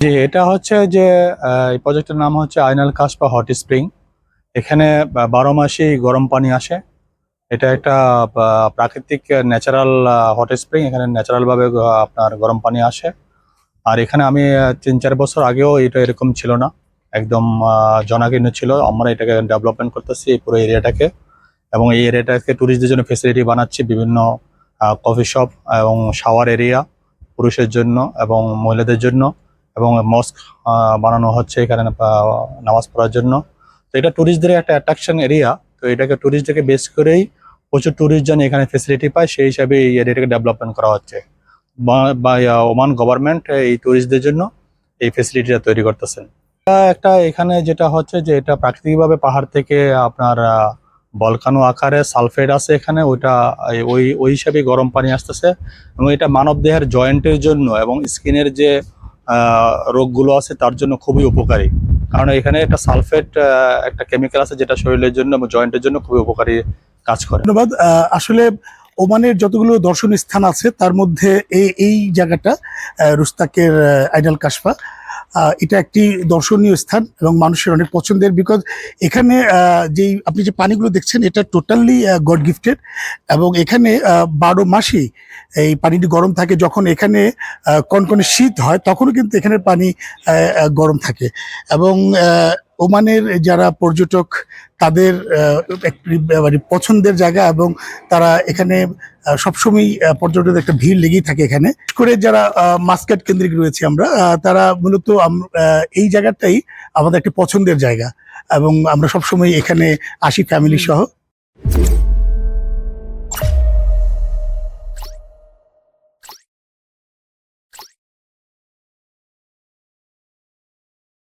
জি, এটা হচ্ছে যে এই প্রজেক্টের নাম হচ্ছে আইনাল কাসপা হট স্প্রিং। এখানে বারো মাসেই গরম পানি আসে। এটা একটা প্রাকৃতিক ন্যাচারাল হট স্প্রিং। এখানে ন্যাচারাল ভাবে আপনার গরম পানি আসে। আর এখানে আমি তিন চার বছর আগেও এটা এরকম ছিল না। একদম জনাকীর্ণ ছিল। আমরা এটাকে ডেভেলপমেন্ট করতেছি পুরো এরিয়াটাকে। এবং এই এরিয়াটাকে ট্যুরিস্টদের জন্য ফেসিলিটি বানাচ্ছি বিভিন্ন কফি শপ এবং শাওয়ার এরিয়া পুরুষের জন্য এবং মহিলাদের জন্য। এবং মস্ক বানানো হচ্ছে এখানে নামাজ পড়ার জন্য। তো এটা ট্যুরিস্টদের একটা অ্যাট্রাকশন এরিয়া তো এটাকে ট্যুরিস্টদেরকে বেস করেই প্রচুর ট্যুরিস্ট যেন এখানে ফেসিলিটি পায়, সেই হিসাবে এই এরিয়াটাকে ডেভেলপমেন্ট করা হচ্ছে। বা- ওমান গভর্নমেন্ট এই ট্যুরিস্টদের জন্য এই ফেসিলিটিটা তৈরি করতেছেন। একটা এখানে যেটা হচ্ছে যে এটা প্রাকৃতিকভাবে পাহাড় থেকে আপনার বলকানো আকারে সালফেট আছে এখানে, ওইটা ওই ওই হিসাবে গরম পানি আসতেছে। এবং এটা মানব দেহের জয়েন্টের জন্য এবং স্কিনের যে রোগগুলো আছে, তার জন্য খুবই উপকারী। কারণ এখানে একটা সালফেট একটা কেমিক্যাল আছে যেটা শরীরের জন্য জয়েন্টের জন্য খুবই উপকারী কাজ করে। ধন্যবাদ। আসলে ওমানের যতগুলো দর্শনীয় স্থান আছে, তার মধ্যে এই এই জায়গাটা রুস্তাকের আইডাল কাশফা। এটা একটি দর্শনীয় স্থান এবং মানুষের অনেক পছন্দের বিকজ এখানে যেই আপনি যে পানিগুলো দেখছেন, এটা টোটালি গড গিফটেড এবং এখানে বারো মাসেই এই পানিটি গরম থাকে। যখন এখানে কনকনে শীত হয়, তখনও কিন্তু এখানের পানি গরম থাকে এবং ওমানের যারা পর্যটক, তাদের মানে পছন্দের জায়গা এবং তারা এখানে সবসময় পর্যটকদের একটা ভিড় লেগেই থাকে এখানে। করে যারা মাস্কেট কেন্দ্রিক রয়েছে আমরা তারা মূলত এই জায়গাটাই আমাদের একটা পছন্দের জায়গা এবং আমরা সবসময় এখানে আসি ফ্যামিলি সহ।